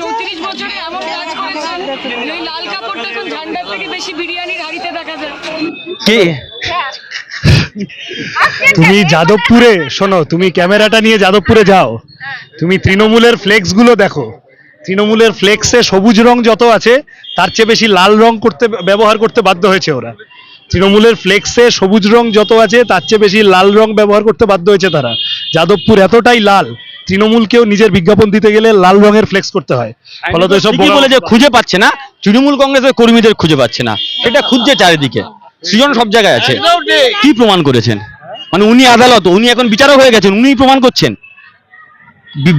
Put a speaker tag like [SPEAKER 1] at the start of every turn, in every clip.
[SPEAKER 1] চৌত্রিশ বছরে এমন কাজ করেছেন এই লাল কাপড়টা এখন ঝান্ডার থেকে বেশি বিরিয়ানির হাড়িতে দেখা যায়।
[SPEAKER 2] কি?
[SPEAKER 3] তুমি যাদবপুরে, শোনো, তুমি ক্যামেরাটা নিয়ে যাদবপুরে যাও। তুমি তৃণমূলের ফ্লেক্সগুলো দেখো। তৃণমূলের ফ্লেক্সে সবুজ রং যত আছে, তার চেয়ে বেশি লাল রং করতে, ব্যবহার করতে বাধ্য হয়েছে ওরা। তৃণমূলের ফ্লেক্সে সবুজ রং যত আছে, তার চেয়ে বেশি লাল রং ব্যবহার করতে বাধ্য হয়েছে তারা। যাদবপুর এতটাই লাল তৃণমূলকেও নিজের বিজ্ঞাপন দিতে গেলে লাল রঙের ফ্লেক্স করতে হয়। ফলত এসব
[SPEAKER 2] বলে যে খুঁজে পাচ্ছে না। তৃণমূল কংগ্রেসের কর্মীদের খুঁজে পাচ্ছে না। এটা খুঁজছে চারিদিকে। সৃজন সব জায়গায় আছে। কি প্রমাণ করেছেন? মানে উনি আদালত উনি এখন বিচারক হয়ে গেছেন উনি প্রমাণ করছেন।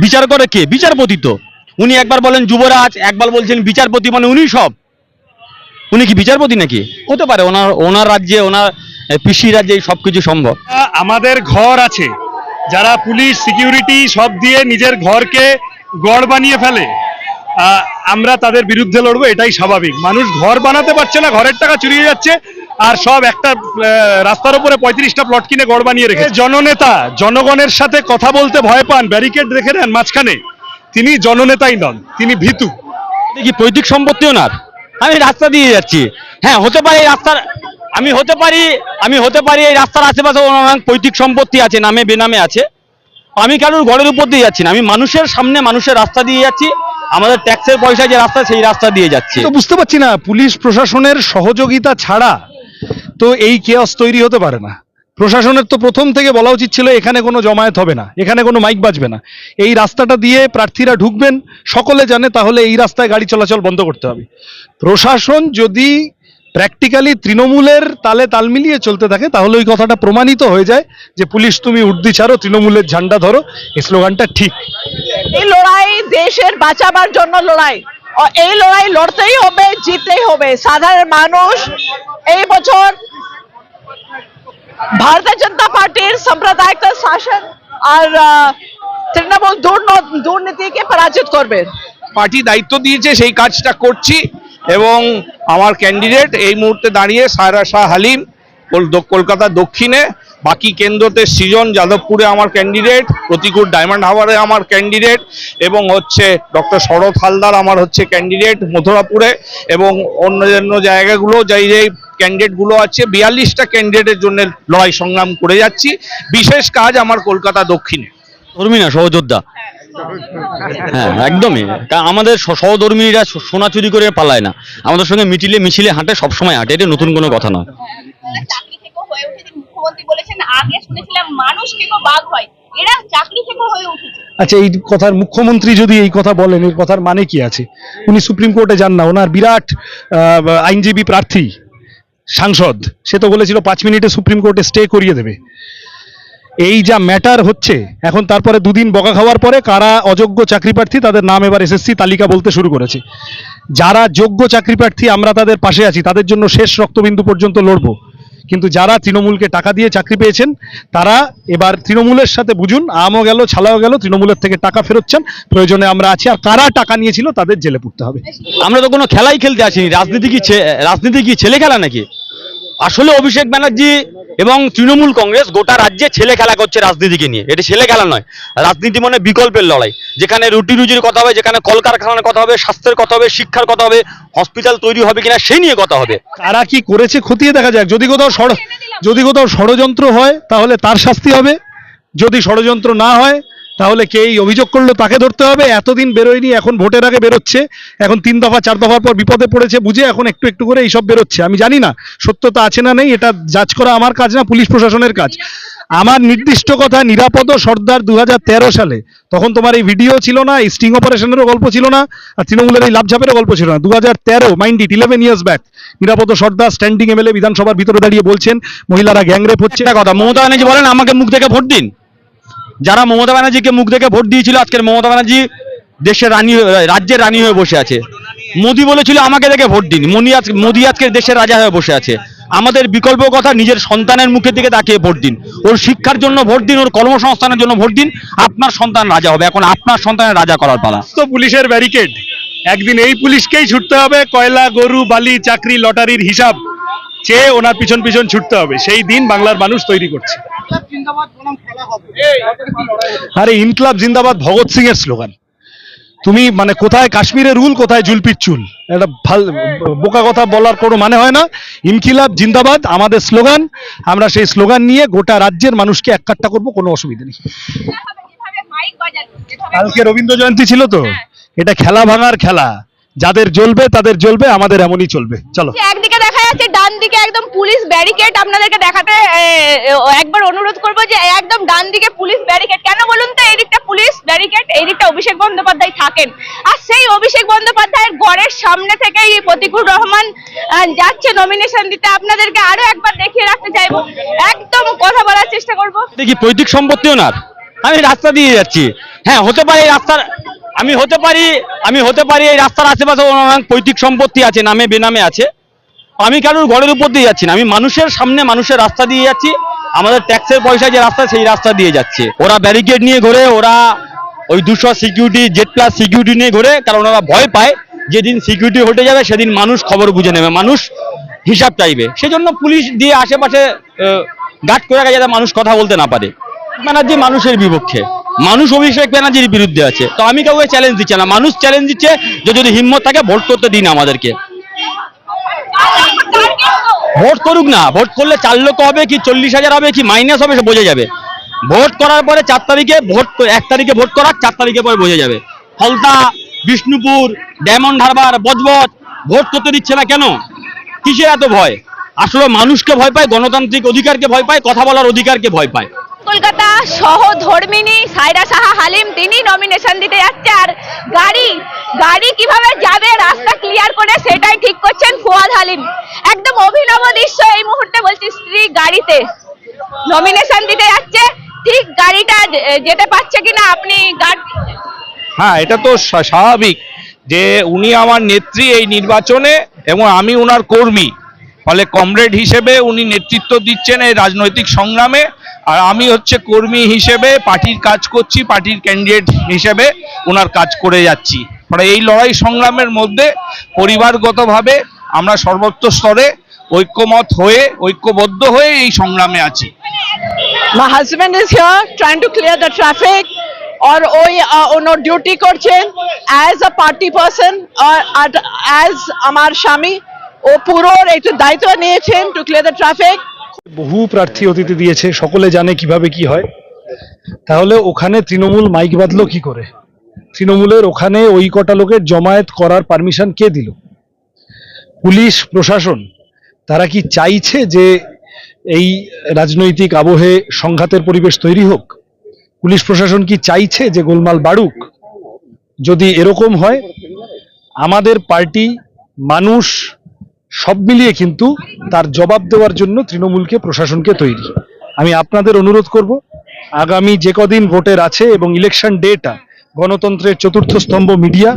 [SPEAKER 2] বিচার করে কে? বিচারপতি তো। উনি একবার বলেন যুবরাজ একবার বলছেন বিচারপতি মানে উনি সব। উনি কি বিচারপতি নাকি? হতে পারে ওনার ওনার রাজ্যে ওনার পিসি রাজ্যে সব কিছু সম্ভব
[SPEAKER 3] আমাদের ঘর আছে। যারা পুলিশ সিকিউরিটি সব দিয়ে নিজের ঘরকে গড় বানিয়ে ফেলে আমরা তাদের বিরুদ্ধে লড়বো এটাই স্বাভাবিক। মানুষ ঘর বানাতে পারছে না ঘরের টাকা চুরিয়ে যাচ্ছে আর সব একটা রাস্তার উপরে পঁয়ত্রিশটা প্লট কিনে গড় বানিয়ে রেখে জননেতা জনগণের সাথে কথা বলতে ভয় পান ব্যারিকেড রেখে দেন মাঝখানে। তিনি জননেতাই নন তিনি ভীতু।
[SPEAKER 2] এটা কি পৈতৃক সম্পত্তি ওনার? আমি রাস্তা দিয়ে যাচ্ছি। হ্যাঁ হতে পারে এই রাস্তার আমি হতে পারি, আমি হতে পারি, এই রাস্তার আশেপাশে ওনার পৈতৃক সম্পত্তি আছে, নামে বেনামে আছে। আমি কারোর ঘরের উপর দিয়ে যাচ্ছি না, আমি মানুষের সামনে মানুষের রাস্তা দিয়ে যাচ্ছি, আমাদের ট্যাক্সের পয়সা যে রাস্তা, সেই রাস্তা দিয়ে যাচ্ছি।
[SPEAKER 3] তো বুঝতে পারছি না, পুলিশ প্রশাসনের সহযোগিতা ছাড়া তো এই কেয়াস তৈরি হতে পারে না। প্রশাসনের তো প্রথম থেকে বলা উচিত ছিল, এখানে কোনো জমায়েত হবে না, এখানে কোনো মাইক বাজবে না। এই রাস্তাটা দিয়ে প্রার্থীরা ঢুকবেন, সকলে জানে তাহলে এই রাস্তায় গাড়ি চলাচল বন্ধ করতে হবে। প্রশাসন যদি প্র্যাকটিক্যালি তৃণমূলের তালে তাল মিলিয়ে চলতে থাকে তাহলে ওই কথাটা প্রমাণিত হয়ে যায় যে পুলিশ তুমি উর্দি ছাড়ো তৃণমূলের ঝান্ডা ধরো এই স্লোগানটা ঠিক।
[SPEAKER 4] এই লড়াই দেশের বাঁচাবার জন্য লড়াই। এই লড়াই লড়তেই হবে জিততেই হবে। সাধারণ মানুষ এই বছর ভারতীয় জনতা পার্টির সাম্প্রদায়িক শাসন আর আহ, তৃণমূল দুর্নীতিকে পরাজিত করবে।
[SPEAKER 5] পার্টি দায়িত্ব দিয়েছে সেই কাজটা করছি। এবং আমার ক্যান্ডিডেট এই মুহূর্তে দাঁড়িয়ে সায়রা শাহ হালিম কলকাতা দক্ষিণে বাকি কেন্দ্রতে সৃজন যাদবপুরে আমার ক্যান্ডিডেট প্রতিকূল ডায়মন্ড হাওয়ারে আমার ক্যান্ডিডেট এবং হচ্ছে ডক্টর শরৎ হালদার আমার হচ্ছে ক্যান্ডিডেট মথুরাপুরে এবং অন্যান্য জায়গাগুলো যেই যেই ক্যান্ডিডেটগুলো আছে বিয়াল্লিশটা ক্যান্ডিডেটের জন্য লড়াই সংগ্রাম করে যাচ্ছি। বিশেষ কাজ আমার কলকাতা দক্ষিণে।
[SPEAKER 2] ধর্মী না সহযোদ্ধা হ্যাঁ একদমই। কারণ আমাদের সহধর্মীরা সোনা চুরি করে পালায় না। আমাদের সঙ্গে মিটিলে মিছিলে হাঁটে সবসময় হাঁটে এটা নতুন কোনো কথা নয়।
[SPEAKER 6] চাকরি থেকে হয়ে উঠেছে। মুখ্যমন্ত্রী বলেছেন আগে শুনেছিলাম মানুষ থেকে বাঘ হয়। এরা চাকরি থেকে হয়ে উঠেছে।
[SPEAKER 3] আচ্ছা এই কথার মুখ্যমন্ত্রী যদি এই কথা বলেন এই কথার মানে কি আছে? উনি সুপ্রিম কোর্টে যান না ওনার বিরাট আহ, আইনজীবী প্রার্থী সাংসদ। সে তো বলেছিল পাঁচ মিনিটে সুপ্রিম কোর্টে স্টে করিয়ে দেবে। এই যা ম্যাটার হচ্ছে, এখন তারপরে দুদিন বকা খাওয়ার পরে কারা অযোগ্য চাকরি প্রার্থী তাদের নাম এবার এসএসসি তালিকা বলতে শুরু করেছে। যারা যোগ্য চাকরি প্রার্থী আমরা তাদের পাশে আছি, তাদের জন্য শেষ রক্তবিন্দু পর্যন্ত লড়বো। কিন্তু যারা তৃণমূলকে টাকা দিয়ে চাকরি পেয়েছেন, তারা এবার তৃণমূলের সাথে বুঝুন, আমও গেল, ছালাও গেল, তৃণমূলের থেকে টাকা ফেরোচ্ছেন প্রয়োজনে আমরা আছি। আর কারা টাকা নিয়েছিল তাদের জেলে পড়তে হবে।
[SPEAKER 2] আমরা তো কোনো খেলাই খেলতে আসিনি। রাজনীতি কি রাজনীতি কি ছেলে খেলা নাকি? আসলে অভিষেক ব্যানার্জি এবং তৃণমূল কংগ্রেস গোটা রাজ্যে ছেলে খেলা করছে রাজনীতিকে নিয়ে। এটা ছেলে খেলা নয়। রাজনীতি মানে বিকল্পের লড়াই। যেখানে রুটি রুজির কথা হবে, যেখানে কলকারখানার কথা হবে, স্বাস্থ্যের কথা হবে, শিক্ষার কথা হবে, হসপিটাল তৈরি হবে কিনা সেই নিয়ে কথা হবে।
[SPEAKER 3] কারা কি করেছে খতিয়ে দেখা যাক। যদি কোথাও যদি কোথাও ষড়যন্ত্র হয়, তাহলে তার শাস্তি হবে। যদি ষড়যন্ত্র না হয় তাহলে কে এই অভিযোগ করল তাকে ধরতে হবে? এতদিন বেরোয়নি, এখন ভোটের আগে বেরোচ্ছে। এখন তিন দফা, চার দফার পর বিপদে পড়েছে বুঝে এখন একটু একটু করে এইসব বেরোচ্ছে। আমি জানি না সত্যতা আছে না নেই, এটা যাচ করা আমার কাজ না, পুলিশ প্রশাসনের কাজ। আমার নির্দিষ্ট কথা, নিরাপদ সর্দার দু হাজার তেরো সালে, তখন তোমার এই ভিডিও ছিল না, এই স্টিং অপারেশনেরও গল্প ছিল না, আর তৃণমূলের এই লাভঝাপেরও গল্প ছিল না। দু হাজার তেরো, mind it eleven years back Nirapada Sardar standing MLA বিধানসভার ভিতরে দাঁড়িয়ে বলছেন, মহিলারা গ্যাংরেপ হচ্ছে।
[SPEAKER 2] কথা, মমতা ব্যানার্জি বলেন, আমাকে মুখ দেখে ভোট দিন। যারা মমতা ব্যানার্জিকে মুখ দেখে ভোট দিয়েছিল, আজকের মমতা ব্যানার্জি দেশের রানী রাজ্যের রানী হয়ে বসে আছে। মোদি বলেছিল, আমাকে দেখে ভোট দিন। মোদি আজ, মোদি আজকে দেশের রাজা হয়ে বসে আছে। আমাদের বিকল্প কথা, নিজের সন্তানের মুখের দিকে তাকিয়ে ভোট দিন। ওর শিক্ষার জন্য ভোট দিন, ওর কর্মসংস্থানের জন্য ভোট দিন। আপনার সন্তান রাজা হবে। এখন আপনার সন্তানের রাজা করার পালা।
[SPEAKER 3] তো পুলিশের ব্যারিকেড। একদিন এই পুলিশকেই ছুটতে হবে। কয়লা, গরু, বালি, চাকরি, লটারির হিসাব। চেয়ে ওনার পিছন পিছন ছুটতে হবে। সেই দিন বাংলার মানুষ তৈরি করছে। আরে ইনকলাব জিন্দাবাদ ভগৎ সিং এর স্লোগান। তুমি মানে কোথায় কাশ্মীরের রুল কোথায় জুলপির চুল? এটা ভালো বোকা কথা বলার কোনো মানে হয় না। ইনকিলাব জিন্দাবাদ আমাদের স্লোগান। আমরা সেই স্লোগান নিয়ে গোটা রাজ্যের মানুষকে এককাট্টা করব কোনো অসুবিধা নেই। কালকে রবীন্দ্র জয়ন্তী ছিল তো? এটা খেলা ভাঙার খেলা। যাদের জ্বলবে তাদের জ্বলবে আমাদের এমনই চলবে। চলো।
[SPEAKER 6] একদিকে দেখা যাচ্ছে ডান দিকে একদম পুলিশ ব্যারিকেড। আপনাদেরকে দেখাতে একবার অনুরোধ করব যে একদম ডান দিকে পুলিশ ব্যারিকেড। কেন বলুন তো এই দিকটা পুলিশ ব্যারিকেড এই দিকটা অভিষেক বন্দ্যোপাধ্যায় থাকেন। আর সেই অভিষেক বন্দ্যোপাধ্যায়ের গড়ের সামনে থেকেই প্রতিকুর রহমান আহ, যাচ্ছে নমিনেশন দিতে। আপনাদেরকে আরও একবার দেখিয়ে রাখতে চাইব। একদম কথা বলার চেষ্টা করব।
[SPEAKER 2] দেখি পৈতৃক সম্পত্তি ওনার? আমি রাস্তা দিয়ে যাচ্ছি। হ্যাঁ হতে পারে এই রাস্তার আমি হতে পারি, আমি হতে পারি এই রাস্তার আশেপাশে পৈতৃক সম্পত্তি আছে, নামে বেনামে আছে। আমি কারোর ঘরের উপর দিয়ে যাচ্ছি না, আমি মানুষের সামনে মানুষের রাস্তা দিয়ে যাচ্ছি। আমাদের ট্যাক্সের পয়সা যে রাস্তা, সেই রাস্তা দিয়ে যাচ্ছে। ওরা ব্যারিকেড নিয়ে ঘোরে, ওরা ওই দুশো সিকিউরিটি জেড প্লাস সিকিউরিটি নিয়ে ঘোরে, কারণ ওরা ভয় পায়, যেদিন সিকিউরিটি হটে যাবে, সেদিন মানুষ খবর বুঝে নেবে, মানুষ হিসাব চাইবে। সেজন্য পুলিশ দিয়ে আশেপাশে গার্ড করে রাখে যাতে মানুষ কথা বলতে না পারে। ব্যানার্জি মানুষের বিপক্ষে। মানুষ অভিষেক ব্যানার্জির বিরুদ্ধে আছে। তো আমি কাউকে চ্যালেঞ্জ দিচ্ছি না। মানুষ চ্যালেঞ্জ দিচ্ছে যে যদি হিম্মত থাকে ভোট করতে দিন আমাদেরকে। ভোট করুক না। ভোট করলে চার লক্ষ হবে কি, চল্লিশ হাজার হবে কি মাইনাস হবে, সে বোঝা যাবে। ভোট করার পরে চার তারিখে ভোট এক তারিখে ভোট করার চার তারিখে পরে বোঝা যাবে। ফলতা বিষ্ণুপুর, ডায়মন্ড হারবার, বজবজ ভোট করতে দিচ্ছে না কেন? কিসের এত ভয়? আসলে মানুষকে ভয় পায়, গণতান্ত্রিক অধিকারকে ভয় পায়, কথা বলার অধিকারকে ভয় পায়।
[SPEAKER 6] কলকাতা সহধর্মিনী সাইরা সাহা হালিম, তিনি নমিনেশন দিতে যাচ্ছে। আর গাড়ি গাড়ি কীভাবে যাবে, রাস্তা ক্লিয়ার করে সেটাই ঠিক করছেন ফুয়াদ হালিম। একদম অভিনব দৃশ্য এই মুহূর্তে বলছি স্ত্রী গাড়িতে। নমিনেশন দিতে যাচ্ছে। ঠিক গাড়িটা যেতে পারছে কিনা আপনি
[SPEAKER 5] হ্যাঁ এটা তো স্বা- স্বাভাবিক যে উনি আমার নেত্রী এই নির্বাচনে এবং আমি ওনার কর্মী। ফলে কমরেড হিসেবে উনি নেতৃত্ব দিচ্ছেন এই রাজনৈতিক সংগ্রামে। আর আমি হচ্ছে কর্মী হিসেবে পার্টির কাজ করছি, পার্টির ক্যান্ডিডেট হিসেবে ওনার কাজ করে যাচ্ছি। ফলে এই লড়াই সংগ্রামের মধ্যে পরিবারগতভাবে আমরা সর্বোচ্চ স্তরে ঐক্যমত হয়ে, ঐক্যবদ্ধ হয়ে এই সংগ্রামে আছি।
[SPEAKER 4] My husband is here trying to clear the traffic or ওই ওনার ডিউটি করছেন অ্যাজ আ পার্টি পার্সন আর অ্যাজ আমার স্বামী। ও পুরো একটু দায়িত্ব নিয়েছেন টু ক্লিয়ার দ্য ট্রাফিক
[SPEAKER 3] বহু প্রার্থী অতিথি দিয়েছে, সকলে জানে কীভাবে কি হয়। তাহলে ওখানে তৃণমূল মাইক বাঁধলো কি করে? তৃণমূলের ওখানে ওই কটা লোকের জমায়েত করার পারমিশন কে দিল? পুলিশ, প্রশাসন, তারা কি চাইছে যে এই রাজনৈতিক আবহে সংঘাতের পরিবেশ তৈরি হোক? পুলিশ, প্রশাসন কি চাইছে যে গোলমাল বাড়ুক? যদি এরকম হয়, আমাদের পার্টি মানুষ সব মিলিয়ে কিন্তু তার জবাব দেওয়ার জন্য তৃণমূলকে প্রশাসনকে তৈরি। আমি আপনাদের অনুরোধ করব আগামী যে কদিন ভোটের আছে এবং ইলেকশন ডেটা গণতন্ত্রের চতুর্থ স্তম্ভ মিডিয়া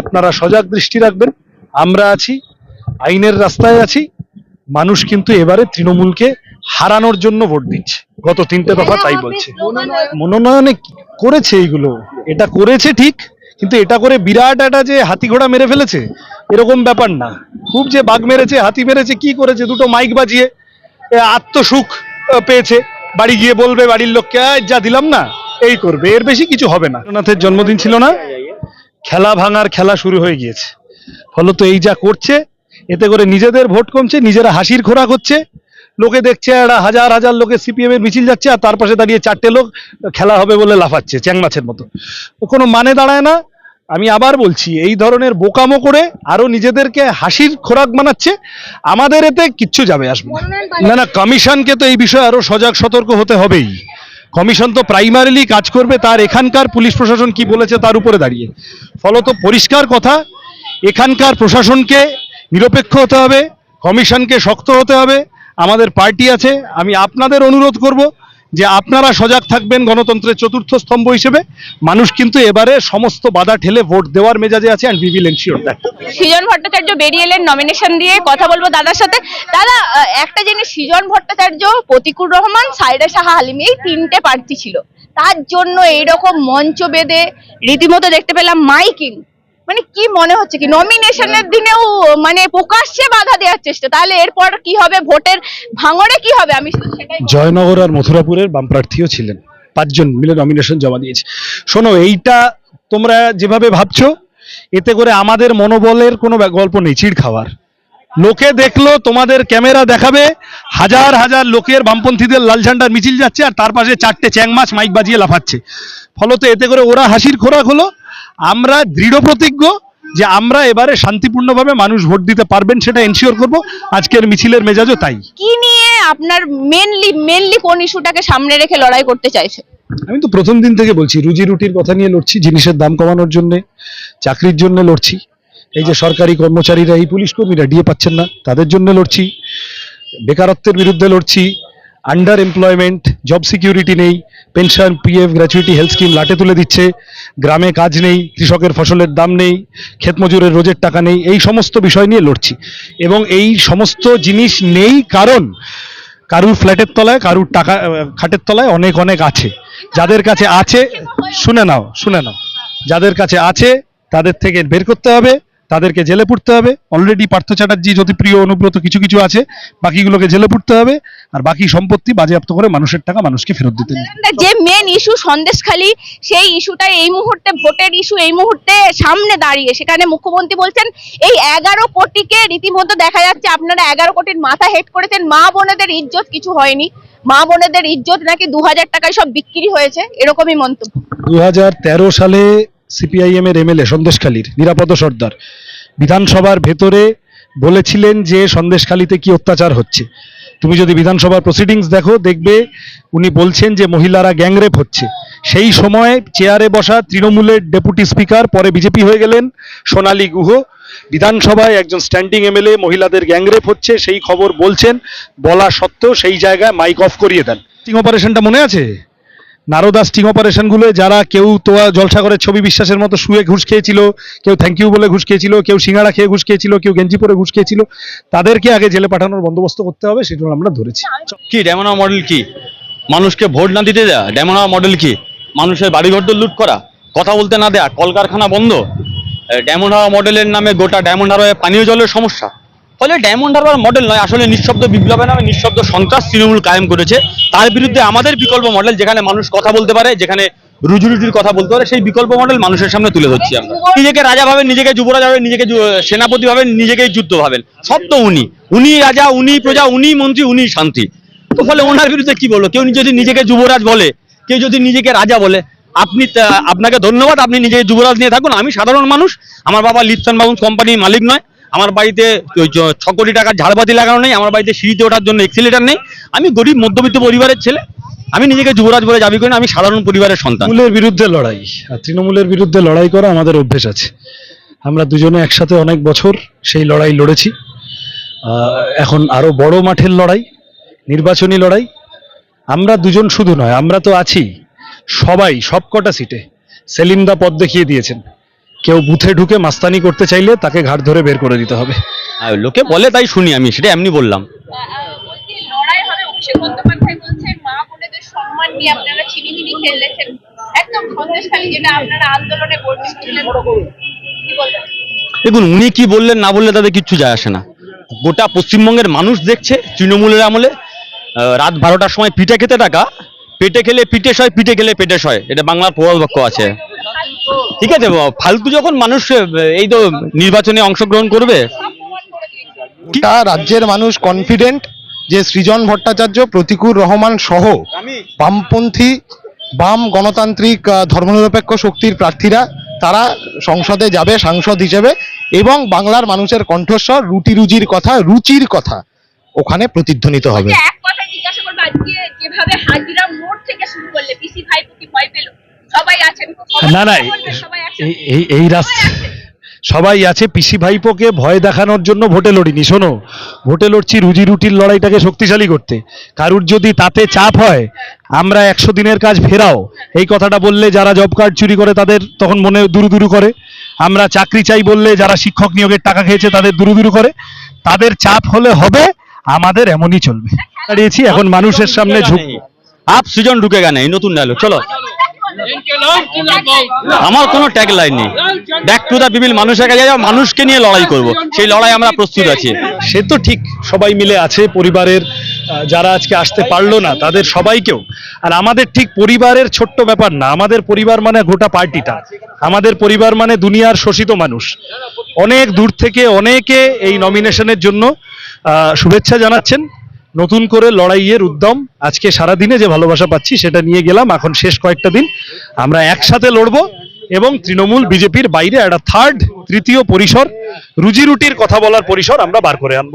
[SPEAKER 3] আপনারা সজাগ দৃষ্টি রাখবেন। আমরা আছি আইনের রাস্তায় আছি। মানুষ কিন্তু এবারে তৃণমূলকে হারানোর জন্য ভোট দিচ্ছে। গত তিনটে দফা তাই বলছে। মনোনয়নে করেছে এইগুলো। এটা করেছে ঠিক কিন্তু এটা করে বিরাট একটা যে হাতি ঘোড়া মেরে ফেলেছে, এরকম ব্যাপার না। খুব যে বাঘ মেরেছে, হাতি মেরেছে, কি করেছে? দুটো মাইক বাজিয়ে আত্মসুখ পেয়েছে। বাড়ি গিয়ে বলবে বাড়ির লোককে যা দিলাম না, এই করবে। এর বেশি কিছু হবে না। রবীন্দ্রনাথের জন্মদিন ছিল না, খেলা ভাঙার খেলা শুরু হয়ে গিয়েছে। ফলত এই যা করছে, এতে করে নিজেদের ভোট কমছে, নিজেরা হাসির খোরাক হচ্ছে। লোকে দেখছে একটা হাজার হাজার লোকে সিপিএম এর মিছিল যাচ্ছে আর তার পাশে দাঁড়িয়ে চারটে লোক খেলা হবে বলে লাফাচ্ছে চ্যাং মাছের মতো। কোনো মানে দাঁড়ায় না। আমি আবার বলছি, এই ধরনের বোকামো করে আরও নিজেদেরকে হাসির খোরাক বানাচ্ছে, আমাদের এতে কিচ্ছু যাবে আসবে। না না, কমিশনকে তো এই বিষয়ে আরও সজাগ সতর্ক হতে হবেই। কমিশন তো প্রাইমারিলি কাজ করবে, তার এখানকার পুলিশ প্রশাসন কি বলেছে তার উপরে দাঁড়িয়ে। ফলত পরিষ্কার কথা, এখানকার প্রশাসনকে নিরপেক্ষ হতে হবে, কমিশনকে শক্ত হতে হবে আমাদের পার্টি আছে। আমি আপনাদের অনুরোধ করব যে আপনারা সজাগ থাকবেন গণতন্ত্রের চতুর্থ স্তম্ভ হিসেবে। মানুষ কিন্তু এবারে সমস্ত বাধা ঠেলে ভোট দেওয়ার মেজাজে আছে and we will ensure that
[SPEAKER 6] Srijan Bhattacharya বেরিয়ে এলেন নমিনেশন দিয়ে কথা বলব দাদার সাথে। দাদা একটা জিনিস, সৃজন ভট্টাচার্য, প্রতিকুর রহমান, সাইরা সাহা হালিম এই তিনটে প্রার্থী ছিল। তার জন্য এইরকম মঞ্চ বেঁধে রীতিমতো দেখতে পেলাম মাইকিং। মানে কি মনে হচ্ছে কি? নমিনেশনের দিনেও মানে প্রকাশ্যে বাধা দেওয়ার চেষ্টা। তাহলে এরপর কি হবে? ভোটের ভাঙড়ে কি হবে? আমি সেটাই
[SPEAKER 3] জয়নগর আর মথুরাপুরের বাম প্রার্থীও ছিলেন। পাঁচজন মিলে নমিনেশন জমা দিয়েছে। শোনো এইটা তোমরা যেভাবে ভাবছ এতে করে আমাদের মনোবলের কোনো গল্প নেই চিড় খাওয়ার। লোকে দেখল তোমাদের ক্যামেরা দেখাবে হাজার হাজার লোকের বামপন্থীদের লাল ঝান্ডার মিছিল যাচ্ছে আর তার পাশে চারটে চ্যাং মাছ মাইক বাজিয়ে লাফাচ্ছে। ফলত এতে করে ওরা হাসির খোরাক হলো আমরা দৃঢ় প্রতিজ্ঞ যে আমরা এবারে শান্তিপূর্ণভাবে মানুষ ভোট দিতে পারবেন সেটা এনশিওর করব। আজকের মিছিলের মেজাজও তাই।
[SPEAKER 6] কি নিয়ে আপনার মেনলি মেনলি কোন ইস্যুটাকে সামনে রেখে লড়াই করতে চাইছে?
[SPEAKER 3] আমি তো প্রথম দিন থেকে বলছি রুজি রুটির কথা নিয়ে লড়ছি জিনিসের দাম কমানোর জন্য চাকরির জন্য লড়ছি। এই যে সরকারি কর্মচারীরা এই পুলিশ কর্মীরা ডিএ পাচ্ছেন না তাদের জন্য লড়ছি। বেকারত্বের বিরুদ্ধে লড়ছি। আন্ডার এমপ্লয়মেন্ট জব সিকিউরিটি নেই pension PF gratuity health scheme লাটে তুলে দিচ্ছে, গ্রামে কাজ নেই, কৃষকের ফসলের দাম নেই, ক্ষেত মজুরের রোজের টাকা নেই, এই সমস্ত বিষয় নিয়ে লড়ছি। এবং এই সমস্ত জিনিস নেই কারণ কারুর ফ্ল্যাটের তলায়, কারুর টাকা খাটের তলায় অনেক অনেক আছে। যাদের কাছে আছে, শুনে নাও শুনে নাও। যাদের কাছে আছে, তাদের থেকে বের করতে হবে। তাদেরকে জেলে পুড়তে হবে। অলরেডি পার্থ চ্যাটার্জি জ্যোতিপ্রিয় অনুব্রত কিছু কিছু আছে বাকিগুলোকে জেলে পুড়তে হবে। আর বাকি সম্পত্তি বাজেয়াপ্ত করে মানুষের টাকা মানুষকে ফেরত দিতে হবে।
[SPEAKER 6] যে মেন ইস্যু সন্দেশখালী সেই ইস্যুটা এই মুহূর্তে ভোটের ইস্যু এই মুহূর্তে সামনে দাঁড়িয়ে। সেখানে মুখ্যমন্ত্রী বলছেন এই এগারো কোটিকে রীতিমতো দেখা যাচ্ছে আপনারা এগারো কোটির মাথা হেড করেছেন। মা বোনেদের ইজ্জত কিছু হয়নি। মা বোনেদের ইজ্জত নাকি দু হাজার টাকায় সব বিক্রি হয়েছে? এরকমই মন্তব্য।
[SPEAKER 3] দু হাজার তেরো সালে সিপিআইএম এর এমএলএ সন্দেশখালীর নিরাপদ সর্দার। বিধানসভার ভেতরে বলেছিলেন যে সন্দেশখালীতে কি অত্যাচার হচ্ছে। তুমি যদি বিধানসভার প্রসিডিংস দেখো, দেখবে উনি বলছেন যে মহিলারা গ্যাংরেপ হচ্ছে। সেই সময় চেয়ারে বসা তৃণমূলের ডেপুটি স্পিকার, পরে বিজেপি হয়ে গেলেন সোনালী গুহ। বিধানসভায় একজন স্ট্যান্ডিং এমএলএ, মহিলাদের গ্যাংরেপ হচ্ছে, সেই খবর বলছেন, বলা সত্ত্বেও সেই জায়গায় মাইক অফ করিয়ে দেন। অপারেশনটা মনে আছে? নারদা স্টিং অপারেশনগুলো যারা কেউ তোয়া জলসাগরের ছবি বিশ্বাসের মতো শুয়ে ঘুষ খেয়েছিল, কেউ থ্যাংক ইউ বলে ঘুষ খেয়েছিল, কেউ সিঙ্গাড়া খেয়ে ঘুষ খেয়েছিল, কেউ গেঞ্জি পরে ঘুষ খেয়েছিল, তাদেরকে আগে জেলে পাঠানোর বন্দোবস্ত করতে হবে সেগুলো আমরা ধরেছি।
[SPEAKER 2] কি ডেমোনা মডেল কি? মানুষকে ভোট না দিতে দেয়া? ডেমোনা মডেল কি? মানুষের বাড়িঘর লুট করা। কথা বলতে না দেয়া, কলকারখানা বন্ধ। ডায়মন্ড মডেলের নামে গোটা হাওয়ায় পানীয় জলের সমস্যা। ফলে ডায়মন্ড হারবার মডেল নয়, আসলে নিঃশব্দ বিপ্লবের নামে নিঃশব্দ সন্ত্রাস তৃণমূল কায়েম করেছে। তার বিরুদ্ধে আমাদের বিকল্প মডেল যেখানে মানুষ কথা বলতে পারে, যেখানে রুজুরুটির কথা বলতে পারে, সেই বিকল্প মডেল মানুষের সামনে তুলে ধরছি আমরা। নিজেকে রাজা ভাবেন, নিজেকে যুবরাজ ভাবেন, নিজেকে সেনাপতি ভাবেন নিজেকেই যুদ্ধ ভাবেন। সব তো উনি। উনি রাজা, উনি প্রজা, উনি মন্ত্রী, উনি শান্তি। তো ফলে ওনার বিরুদ্ধে কি বলব? কেউ যদি নিজেকে যুবরাজ বলে, কেউ যদি নিজেকে রাজা বলে, আপনি আপনাকে ধন্যবাদ, আপনি নিজেকে যুবরাজ নিয়ে থাকুন। আমি সাধারণ মানুষ, আমার বাবা লিপ্টন বাবু কোম্পানির মালিক নয়। আমার বাড়িতে ছ কোটি টাকার ঝাড়বাতি লাগানো নেই, আমার বাড়িতে সিঁড়িতে ওঠার জন্য এক্সিলেটার নেই। আমি গরিব, মধ্যবিত্ত পরিবারের ছেলে। আমি নিজেকে যুবরাজ বলে দাবি করি আমি সাধারণ পরিবারের সন্তান।
[SPEAKER 3] তৃণমূলের বিরুদ্ধে লড়াই, আর তৃণমূলের বিরুদ্ধে লড়াই করা আমাদের অভ্যেস আছে। আমরা দুজনে একসাথে অনেক বছর সেই লড়াই লড়েছি। এখন আরও বড় মাঠের লড়াই, নির্বাচনী লড়াই। আমরা দুজন শুধু নয়, আমরা তো আছি। সবাই, সবকটা সিটে। সেলিম দা পথ দেখিয়ে দিয়েছেন। কেউ বুথে ঢুকে মাস্তানি করতে চাইলে তাকে ঘাট ধরে বের করে দিতে হবে।
[SPEAKER 2] আর লোকে বলে তাই শুনি আমি সেটা এমনি বললাম।
[SPEAKER 6] বলছি লড়াই হবে অভিষেক বন্দ্যোপাধ্যায় বলছেন মা বোনেদের সম্মান নিয়ে আপনারা ছিনিমিনি খেলেছেন একদম সন্দেশখালী যেটা আপনারা আন্দোলনে বর্ণিত কি বলবেন?
[SPEAKER 2] দেখুন উনি কি বললেন না বললে তাদের কিচ্ছু যায় আসে না। গোটা পশ্চিমবঙ্গের মানুষ দেখছে তৃণমূলের আমলে আহ, রাত বারোটার সময় পিঠে খেতে টাকা পেটে খেলে পিঠে সয় পিঠে খেলে পেটে সয় এটা বাংলার প্রবাদ বাক্য আছে। ঠিক আছে ফালতু যখন মানুষ এই তো নির্বাচনে অংশগ্রহণ করবে।
[SPEAKER 7] গোটা রাজ্যের মানুষ কনফিডেন্ট যে সৃজন ভট্টাচার্য প্রতিকুর রহমান সহ বামপন্থী বাম গণতান্ত্রিক ধর্মনিরপেক্ষ শক্তির প্রার্থীরা তারা সংসদে যাবে সাংসদ হিসেবে এবং বাংলার মানুষের কণ্ঠস্বর রুটি রুজির কথা রুচির কথা ওখানে প্রতিধ্বনিত হবে।
[SPEAKER 6] এক কথা জিজ্ঞাসা করব আজকে যেভাবে হাজিরা মোড় থেকে শুরু করলে পিসি ভাইপো কি ভয় পেল? সবাই আছেন
[SPEAKER 3] না না এই এই এই রাস্তা সবাই আছে পিসি ভাইপোকে ভয় দেখানোর জন্য ভোটে লড়িনি শোনো। ভোটে লড়ছি রুজি রুটির লড়াইটাকে শক্তিশালী করতে। কারুর যদি তাতে চাপ হয় আমরা একশো দিনের কাজ ফেরাও। এই কথাটা বললে যারা জব কার্ড চুরি করে তাদের তখন মনে দুরু দুরু করে। আমরা চাকরি চাই বললে যারা শিক্ষক নিয়োগের টাকা খেয়েছে তাদের দুরু দুরু করে। তাদের চাপ হলে হবে আমাদের এমনই চলবে। দাঁড়িয়েছি এখন মানুষের সামনে ঝুঁক
[SPEAKER 2] আপ সৃজন ঢুকে এই নতুন ডায়লগ চলো। আমার কোনো ট্যাগ লাইন নেই। ব্যাক টু দা বিবিল মানুষের কাছে মানুষকে নিয়ে লড়াই করব। সেই লড়াই আমরা প্রস্তুত আছি।
[SPEAKER 3] সে তো ঠিক সবাই মিলে আছে, পরিবারের যারা আজকে আসতে পারল না, তাদের সবাইকেও। আর আমাদের ঠিক পরিবারের ছোট্ট ব্যাপার না, আমাদের পরিবার মানে গোটা পার্টিটা। আমাদের পরিবার মানে দুনিয়ার শোষিত মানুষ। অনেক দূর থেকে অনেকে এই নমিনেশনের জন্য শুভেচ্ছা জানাচ্ছেন। নতুন করে লড়াইয়ের উদ্যম। আজকে সারা দিনে যে ভালোবাসা পাচ্ছি, সেটা নিয়ে গেলাম। এখন শেষ কয়েকটা দিন। আমরা একসাথে লড়বো এবং তৃণমূল বিজেপির বাইরে একটা থার্ড তৃতীয় পরিসর, রুজি রুটির কথা বলার পরিসর আমরা বার করে আনব।